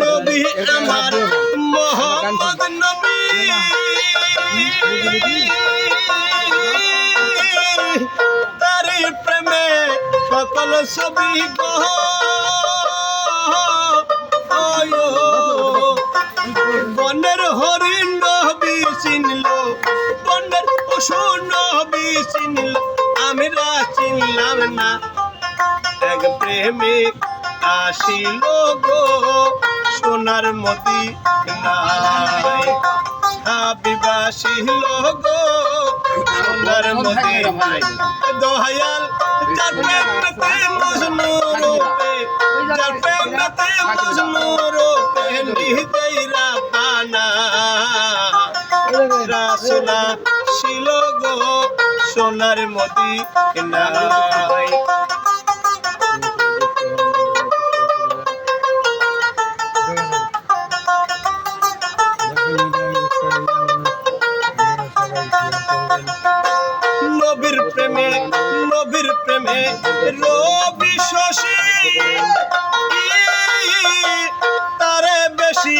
নবী আমার মোহাম্মদ নবী। তারি প্রেমে সকল ছবি গহ বনের হরিণ নবী চিনল, বনের পশু নবী চিনল। আমরা চিনলাম না, এক প্রেমিক আসিল গো সোনার মতি নাই। হাবিবাসিল গো সোনার মতি নাই দয়াল যার প্রেমতে মজনু রূপে যার প্রেমতে মজনু রূপে নিদেইরা পানা রাসনা ছিল গো সোনার মতি নাই। প্রেমে, নবীর প্রেমে, রবি শশী। তারে বেশি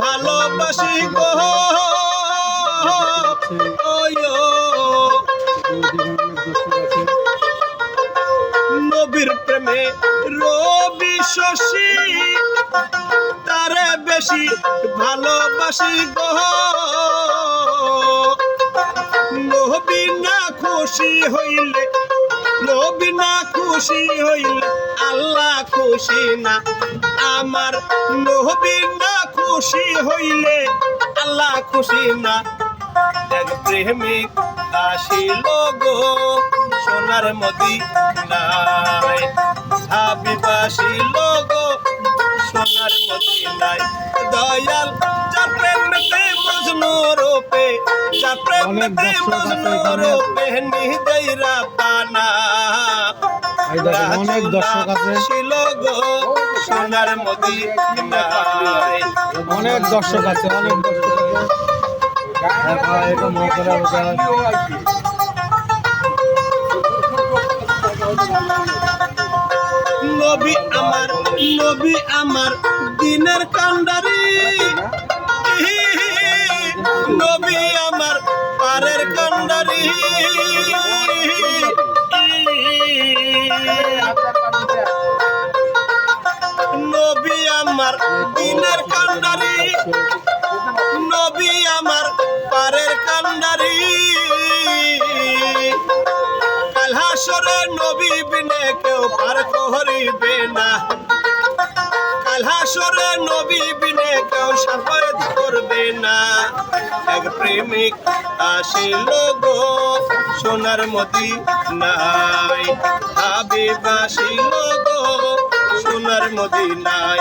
ভালোবাসি নবীর প্রেমে, রবি শশী। তারে বেশি ভালোবাসি গো। নবী খুশি হইলে, নবী না খুশি হইলে আল্লাহ খুশি না। আমার নবী না খুশি হইলে আল্লাহ খুশি না। এক প্রেমিক আসিল গো সোনার গো সোনার দয়াল অনেক দর্শক আছে। মদি অনেক দর্শক আছে অনেক দর্শক আছে। ওটা নবী আমার নবী আমার দিনের কান্ডারি। নবী আমার পারের কান্ডারি। নবী আমার দিনের কান্ডারি। নবী আমার পারের কান্ডারি। কালহাসরে নবী বিনে কেউ পার করিবে না। কালহাসরে নবী বিনে কেউ সাফায়াত করবে না। প্রেমিক আসিল গো সোনার মতি নাই। হাবিব আসিল গো সোনার মতি নাই।